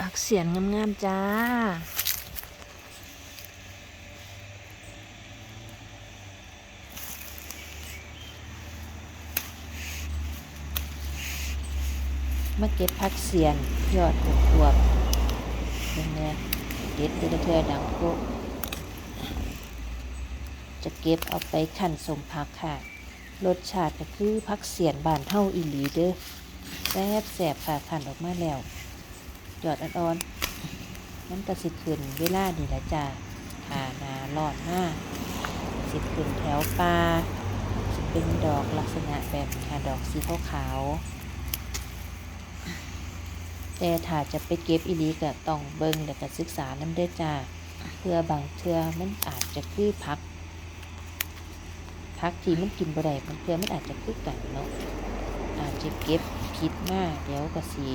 ผักเสียนงามๆจ้า มาเก็บผักเสียนยอดบวบๆเป็นไงเด็ดเดือเทือดังโกจะเก็บเอาไปขั่นสมผักค่ะ รสชาติก็คือผักเสียนบานเท่าอีหลีเด้อแซ่บแสบค่ะขั่นออกมาแล้ว ยอดอ่อนๆมันก็สิขึ้นเวลานี่แหละจ้าทานาร้อนมากสิขึ้นแถวปลาสิเป็นดอกลักษณะแบบค่ะดอกสีขาวแต่ถ้าจะไปเก็บอีลีก็ต้องเบิ่งแล้วก็ศึกษาน้ำเด้อจ้าเพื่อบางเทื่อมันอาจจะคือพัก พักที่มันกินบ่ได้บางเทื่อมันอาจจะคือกันเนาะอาจจะเก็บผิดมากเดี๋ยวก็สิ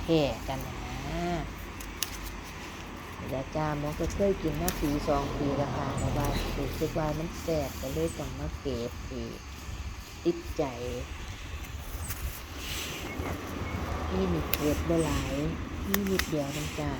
แพ้กันนะ ยวจ้าหมอก็เคยกินมาปีสองปีและค่ะแต่ว่ารู้สึกว่ามันแสบก็เลยต้องมาเก็บอีกติดใจนี่มีเก็บบ่หลายนี่นิดเดียวนะจ้า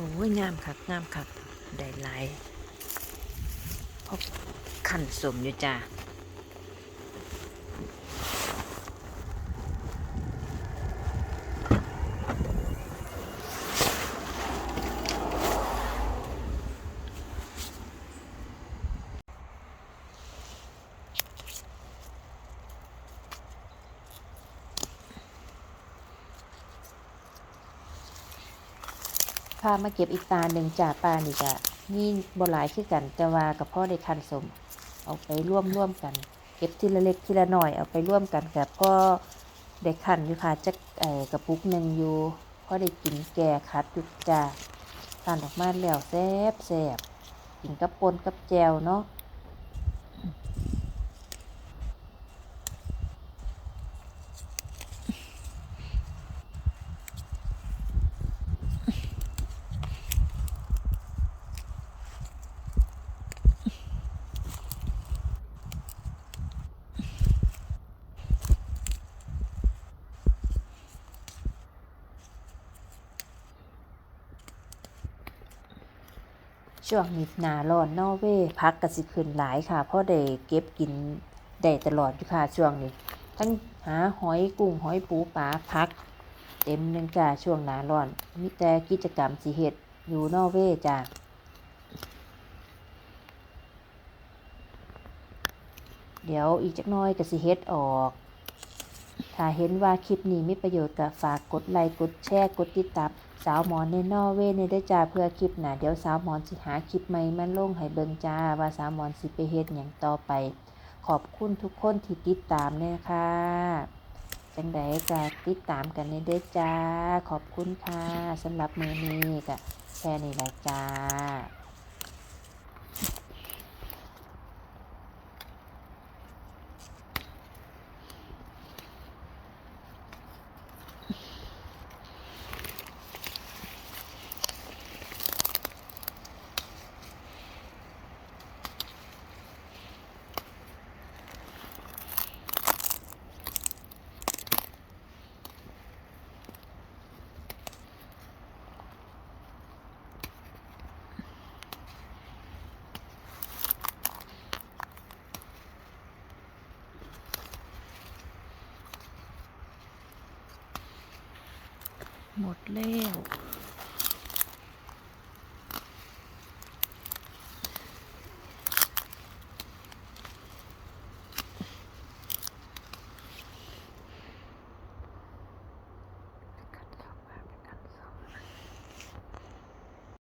โอ้ยงามคักงามคักได้หลายพบขันสมอยู่จ้า พามาเก็บอีกตาหนึ่งจ้าปลานี่จ้ะนี่บหลายคือกัน แต่ว่ากับพ่อได้คันสม เอาไปร่วมร่วมกัน เก็บทีละเล็กทีละหน่อยเอาไปร่วมกันกับพ่อได้คันอยู่ค่ะจักไอกระปุกหนึ่งอยู่พ่อได้กินแก่คัดจุดจ่าคันออกมาแล้วแซ่บแซ่บกินกับปนกับแจวเนาะ ช่วงนี้หนาร้อนนอเวพักกระสิขึ้นหลายค่ะเพราะได้เก็บกินได้ตลอดอยู่ค่ะช่วงนี้ ทั้งหาหอยกุ้งหอยปูปลาพัก เต็มหนึงจ้าช่วงหนาร้อน มีแต่กิจกรรมสิเฮ็ดอยู่นอเวจ้าเดี๋ยวอีกจักน้อยก็สิเฮ็ดออก ถ้าเห็นว่าคลิปนี้มีประโยชน์ก็ฝากกดไลค์กดแชร์กดติดตามสาวหมอนในนอเวในเด้จ้าเพื่อคลิปหนาเดี๋ยวสาวหมอนสิหาคลิปใหม่มาลงให้เบิ่งจ้าว่าสาวหมอนสิไปเฮ็ดหยังต่อไป ขอบคุณทุกคนที่ติดตามเลยค่ะจังใดก็ติดตามกันในเด้อจ้า ขอบคุณค่ะสำหรับมือนี้ก็แค่นี้แหละจ้า หมดแล้ว